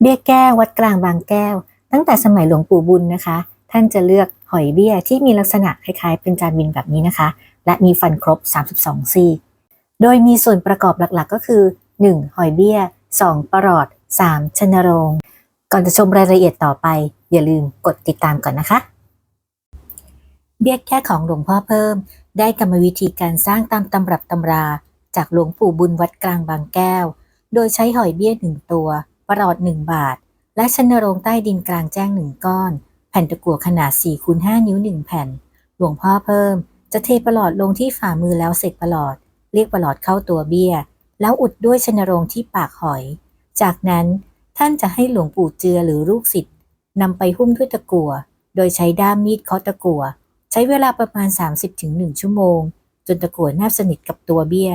เบี้ยแก้ววัดกลางบางแก้ว ตั้งแต่สมัยหลวงปู่บุญนะคะ ท่านจะเลือกหอยเบี้ยที่มีลักษณะคล้ายๆ เป็นจานบินแบบนี้นะคะ และมีฟันครบ 32 ซี่ โดยมีส่วนประกอบหลักๆ ก็คือ 1. หอยเบี้ย 2. ปลอด 3. ชนโรง ก่อนจะชมรายละเอียดต่อไป อย่าลืมกดติดตามก่อนนะคะ เบี้ยแก้ของหลวงพ่อเพิ่ม ได้กรรมวิธีการสร้างตามตำรับตำรา จากหลวงปู่บุญวัดกลางบางแก้ว โดยใช้หอยเบี้ยหนึ่งตัว ประหลอดหนึ่งบาท และชนโรงใต้ดินกลางแจ้งหนึ่งก้อน แผ่นตะกั่วขนาด4คูณ5นิ้ว 1 แผ่น หลวงพ่อเพิ่ม จะเทประหลอดลงที่ฝ่ามือแล้วเสกประหลอด เรียกประหลอดเข้าตัวเบี้ย แล้วอุดด้วยชนโรงที่ปากหอย จากนั้นท่านจะให้หลวงปู่เจือหรือลูกศิษย์นำไปหุ้มด้วยตะกั่ว โดยใช้ด้ามมีดเคาะตะกั่ว ใช้เวลาประมาณ 30-1 ชั่วโมง จนตะกั่วแนบสนิทกับตัวเบี้ย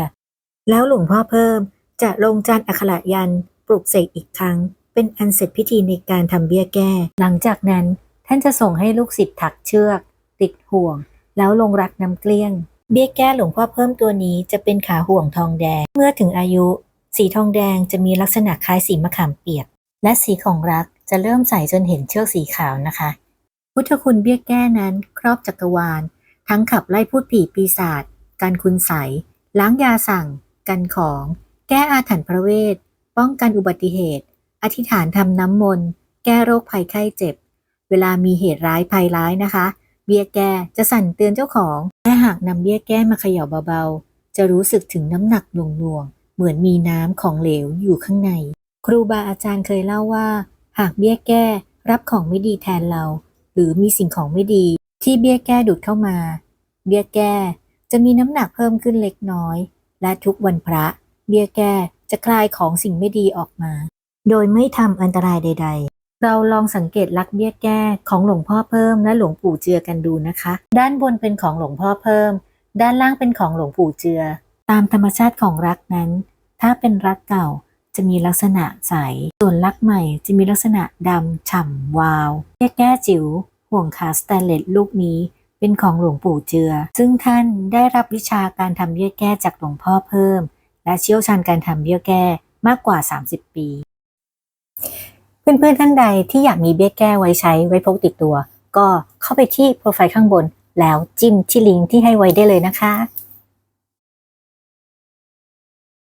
แล้วหลวงพ่อเพิ่มจะลงจานอักขระยัน ปลุกเสกอีกครั้ง เป็นอันเสร็จพิธีในการทำเบี้ยแก้ หลังจากนั้นท่านจะส่งให้ลูกศิษย์ถักเชือก ติดห่วง แล้วลงรักน้ำเกลี้ยง เบี้ยแก้หลวงพ่อเพิ่มตัวนี้จะเป็นขาห่วงทองแดง เมื่อถึงอายุ สีทองแดงจะมีลักษณะคล้ายสีมะขามเปียก และสีของรักจะเริ่มใสจนเห็นเชือกสีขาวนะคะ พุทธคุณเบี้ยแก้นั้นครอบจักรวาล ทั้งขับไล่พูดผีปีศาจการคุณใสล้างยาสั่ง กันของ แก้อาถรรพ์พระเวท ป้องกันอุบัติเหตุ อธิษฐานทำน้ำมนต์ แก้โรคภัยไข้เจ็บ เวลามีเหตุร้ายภัยร้ายนะคะ เบี้ยแก้จะสั่นเตือนเจ้าของและหากนำเบี้ยแก้มาเขย่าเบาๆ จะรู้สึกถึงน้ำหนักหน่วงๆ เหมือนมีน้ำของเหลวอยู่ข้างใน ครูบาอาจารย์เคยเล่าว่า หากเบี้ยแก้รับของไม่ดีแทนเรา หรือมีสิ่งของไม่ดีที่เบี้ยแก้ดูดเข้ามา เบี้ยแก้จะมีน้ำหนักเพิ่มขึ้นเล็กน้อย และทุกวันพระ เบี้ยแก้ จะคลายของสิ่งไม่ดีออกมา โดยไม่ทำอันตรายใด ๆเราลองสังเกตลักเบี้ยแก้ของหลวงพ่อเพิ่มและหลวงปู่เจือกันดูนะคะ ด้านบนเป็นของหลวงพ่อเพิ่ม ด้านล่างเป็นของหลวงปู่เจือ ตามธรรมชาติของรักนั้น ถ้าเป็นรักเก่าจะมีลักษณะใส ส่วนรักใหม่จะมีลักษณะดำฉ่ำวาวเบี้ยแก้จิ๋วห่วงขาสแตนเลสลูกนี้ เป็นของหลวงปู่เจือ ซึ่งท่านได้รับวิชาการทำเบี้ยแก้จากหลวงพ่อเพิ่ม และเชี่ยวชาญการทำเบี้ยแก้มากกว่า 30 ปี เพื่อนๆท่านใดที่อยากมีเบี้ยแก้ไว้ใช้ไว้พกติดตัว ก็เข้าไปที่โปรไฟล์ข้างบน แล้วจิ้มที่ลิงก์ที่ให้ไว้ได้เลยนะคะ